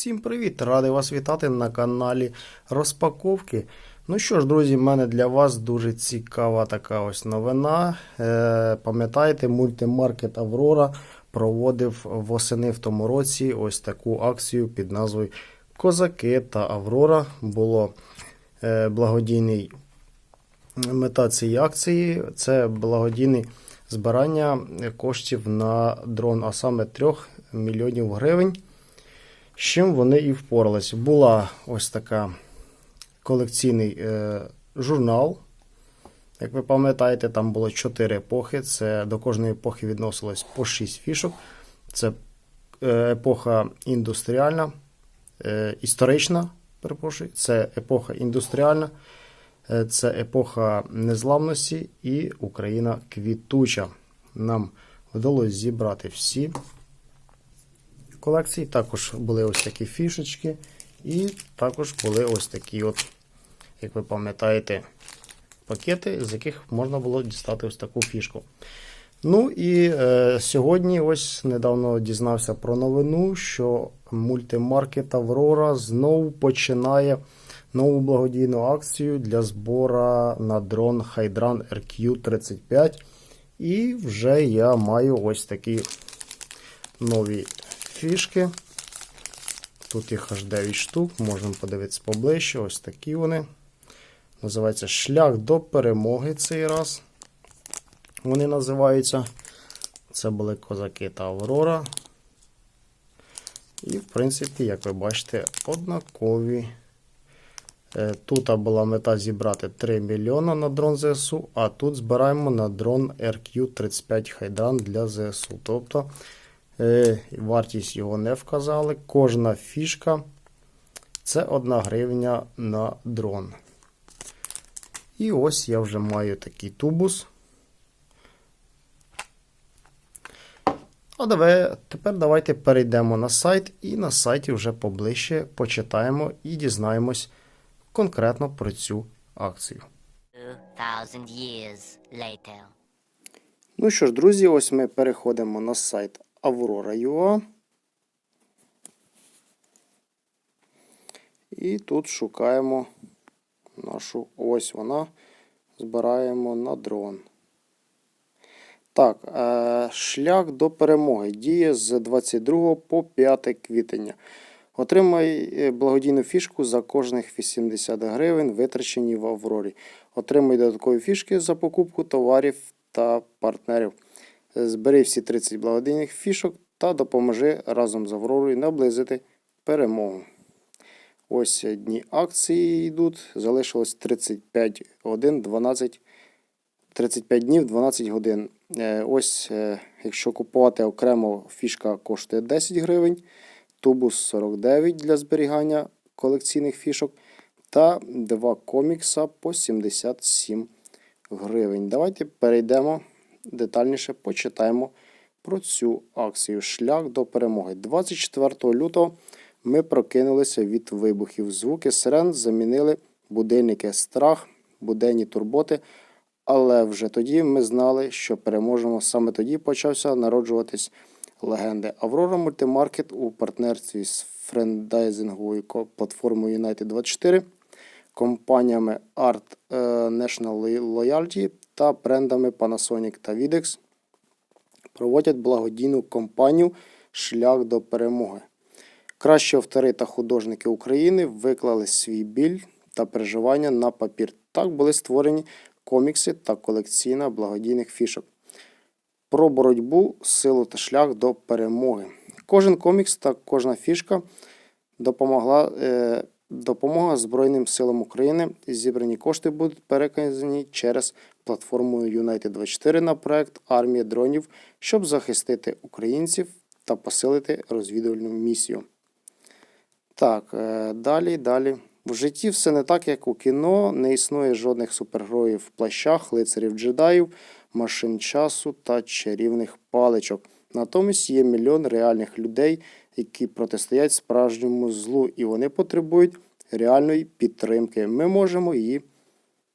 всім привіт! Радий вас вітати на каналі Розпаковки. Ну що ж, друзі, в мене для вас дуже цікава така ось новина. Е, пам'ятаєте, мультимаркет Аврора проводив восени в тому році ось таку акцію під назвою Козаки та Аврора. Було е, благодійний мета цієї акції це благодійне збирання коштів на дрон, а саме 3 мільйонів гривень. З чим вони і впоралися. Була ось така колекційний е, журнал. Як ви пам'ятаєте, там було 4 епохи. Це до кожної епохи відносилось по 6 фішок. Це е, епоха індустріальна, е, історична, перепрошую, це епоха індустріальна, е, це епоха незламності і Україна квітуча. Нам вдалося зібрати всі колекції. Також були ось такі фішечки, і також були ось такі, от, як ви пам'ятаєте, пакети, з яких можна було дістати ось таку фішку. Ну і е, сьогодні ось недавно дізнався про новину, що мультимаркет Аврора знову починає нову благодійну акцію для збора на дрон Hydran RQ35. І вже я маю ось такі нові фішки. Тут їх аж 9 штук, можемо подивитися поближче. Ось такі вони. Називається Шлях до перемоги цей раз. Вони називаються. Це були козаки та Аврора. І, в принципі, як ви бачите, однакові. Е, Тут була мета зібрати 3 мільйона на дрон ЗСУ, а тут збираємо на дрон RQ35 Hydran для ЗСУ. Тобто вартість його не вказали. Кожна фішка це 1 гривня на дрон. І ось я вже маю такий тубус. А давай, тепер давайте перейдемо на сайт і на сайті вже поближче почитаємо і дізнаємось конкретно про цю акцію. years later. Ну що ж, друзі, ось ми переходимо на сайт Aurora.ua. І тут шукаємо нашу ось вона. Збираємо на дрон. Так, е, шлях до перемоги діє з 22 по 5 квітня. Отримай е, благодійну фішку за кожних 80 гривень, витрачені в Аврорі. Отримай додаткові фішки за покупку товарів та партнерів. Збери всі 30 благодійних фішок та допоможи разом з Авророю наблизити перемогу. Ось дні акції йдуть. Залишилось 35 годин, 12, 35 днів, 12 годин. Е, Ось, е, якщо купувати окремо, фішка коштує 10 гривень, тубус 49 для зберігання колекційних фішок та два комікса по 77 гривень. Давайте перейдемо детальніше, почитаємо про цю акцію. Шлях до перемоги. 24 лютого ми прокинулися від вибухів. Звуки сирен замінили будильники, страх, буденні турботи. Але вже тоді ми знали, що переможемо. Саме тоді почався народжуватись легенди. Аврора Мультимаркет у партнерстві з френдайзинговою платформою United24, компаніями Art е, National Loyalty та брендами Panasonic та Videx проводять благодійну кампанію Шлях до перемоги. Кращі автори та художники України виклали свій біль та переживання на папір. Так були створені комікси та колекційна благодійних фішок. Про боротьбу, силу та шлях до перемоги. Кожен комікс та кожна фішка допомогла е, допомога Збройним силам України. Зібрані кошти будуть переказані через платформу United24 на проект Армія дронів, щоб захистити українців та посилити розвідувальну місію. Так, е, далі, далі. В житті все не так, як у кіно. Не існує жодних супергероїв в плащах, лицарів джедаїв, машин часу та чарівних паличок. Натомість є мільйон реальних людей, які протистоять справжньому злу, і вони потребують реальної підтримки. Ми можемо її,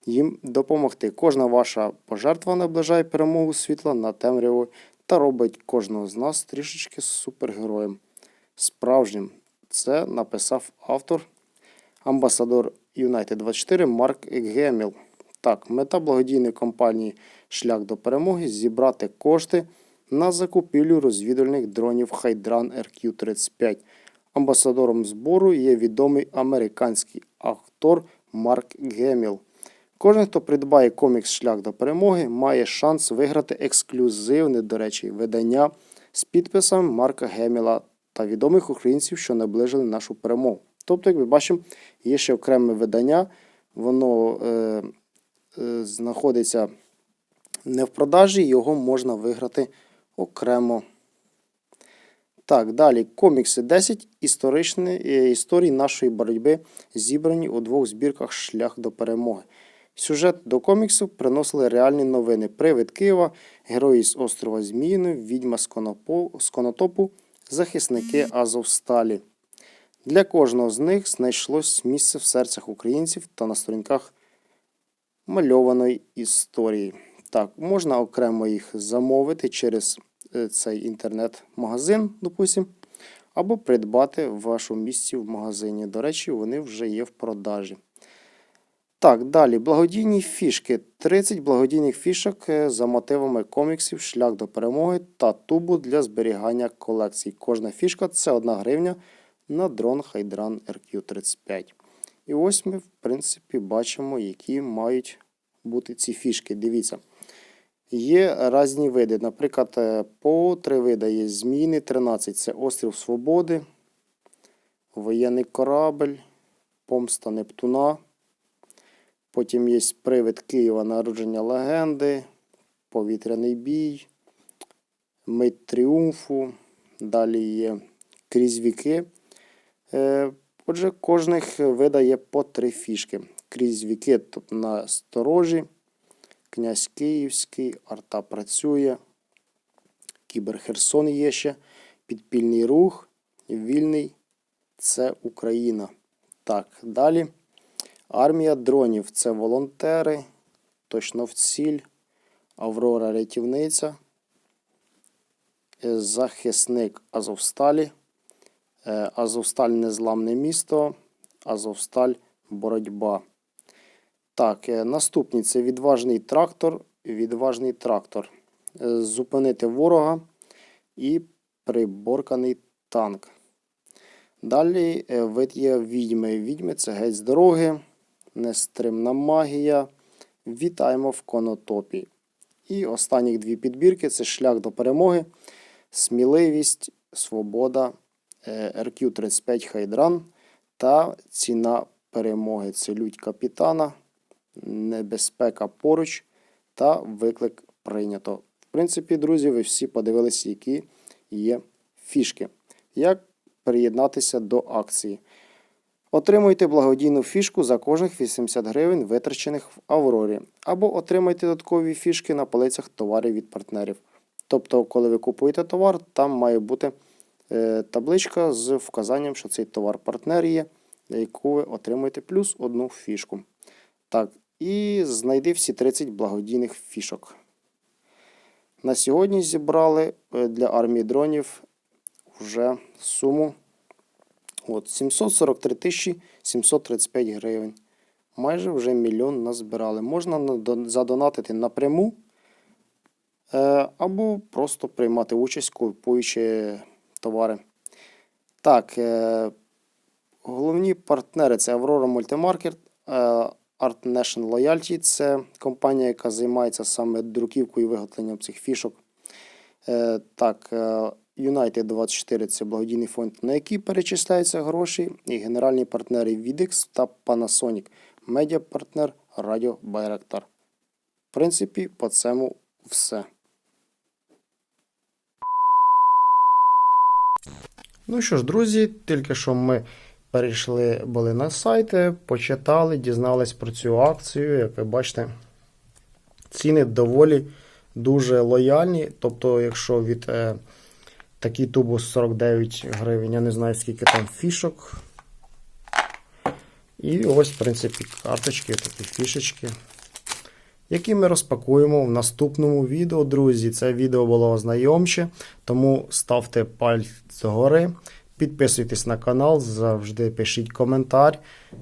їм допомогти. Кожна ваша пожертва наближає перемогу світла на темряву та робить кожного з нас трішечки супергероєм. Справжнім. Це написав автор, амбасадор United 24 Марк Геміл. Так, мета благодійної кампанії Шлях до перемоги зібрати кошти на закупівлю розвідувальних дронів Хайдран RQ-35. Амбасадором збору є відомий американський актор Марк Геміл. Кожен, хто придбає комікс Шлях до перемоги, має шанс виграти ексклюзивне, до речі, видання з підписом Марка Геміла та відомих українців, що наближили нашу перемогу. Тобто, як ми бачимо, є ще окреме видання, воно е, е, знаходиться не в продажі, його можна виграти окремо. Так, далі комікси 10 історичні, е, історій нашої боротьби зібрані у двох збірках Шлях до перемоги. Сюжет до коміксу приносили реальні новини. Привид Києва, герої з острова Зміїни, відьма з, Конопо- з Конотопу, захисники Азовсталі. Для кожного з них знайшлось місце в серцях українців та на сторінках мальованої історії. Так, можна окремо їх замовити через е, цей інтернет-магазин, допустим, або придбати в вашому місці в магазині. До речі, вони вже є в продажі. Так, далі. Благодійні фішки. 30 благодійних фішок е, за мотивами коміксів Шлях до перемоги та тубу для зберігання колекцій. Кожна фішка це 1 гривня на дрон Хайдран RQ35. І ось ми, в принципі, бачимо, які мають бути ці фішки. Дивіться. Є різні види. Наприклад, е, по три види є зміни 13 це Острів Свободи, Воєнний корабль, Помста Нептуна. Потім є привид Києва, народження легенди, повітряний бій, мить тріумфу. Далі є крізь віки. Е, Отже, кожних видає по три фішки. Крізь віки тут на сторожі, князь Київський, арта працює, Кібер Херсон є ще, підпільний рух, вільний це Україна. Так, далі. Армія дронів це волонтери, точно в ціль, Аврора рятівниця, захисник Азовсталі, е, Азовсталь незламне місто, Азовсталь боротьба. Так, е, наступний це відважний трактор. Відважний трактор. Е, Зупинити ворога і приборканий танк. Далі е, вид є відьми. Відьми це геть з дороги, нестримна магія. Вітаємо в конотопі. І останні дві підбірки це шлях до перемоги, сміливість, свобода, е, RQ35 Хайдран та ціна перемоги. Це лють капітана, небезпека поруч та виклик прийнято. В принципі, друзі, ви всі подивилися, які є фішки. Як приєднатися до акції? Отримуйте благодійну фішку за кожних 80 гривень, витрачених в Аврорі, або отримайте додаткові фішки на полицях товарів від партнерів. Тобто, коли ви купуєте товар, там має бути е, табличка з вказанням, що цей товар партнер є, яку ви отримуєте плюс одну фішку. Так, і знайди всі 30 благодійних фішок. На сьогодні зібрали е, для армії дронів вже суму от, 743 тисячі 735 гривень. Майже вже мільйон назбирали. Можна задонатити напряму е, або просто приймати участь, купуючи товари. Так, е, головні партнери це Multimarket, е, Art National Loyalty це компанія, яка займається саме друківкою і виготовленням цих фішок. Е, Так, е, United 24 це благодійний фонд, на який перечисляються гроші, і генеральні партнери Videx та Panasonic, медіапартнер Радіо Байрактар. В принципі, по цьому все. Ну що ж, друзі, тільки що ми перейшли були на сайти, почитали, дізнались про цю акцію. Як ви бачите, ціни доволі дуже лояльні. Тобто, якщо від е, такий тубус 49 гривень, я не знаю, скільки там фішок. І ось, в принципі, карточки, такі фішечки, які ми розпакуємо в наступному відео, друзі. Це відео було ознайомче, тому ставте пальці згори, Підписуйтесь на канал, завжди пишіть коментар.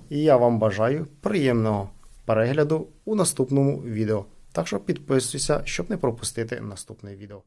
І я вам бажаю приємного перегляду у наступному відео. Так що підписуйся, щоб не пропустити наступне відео.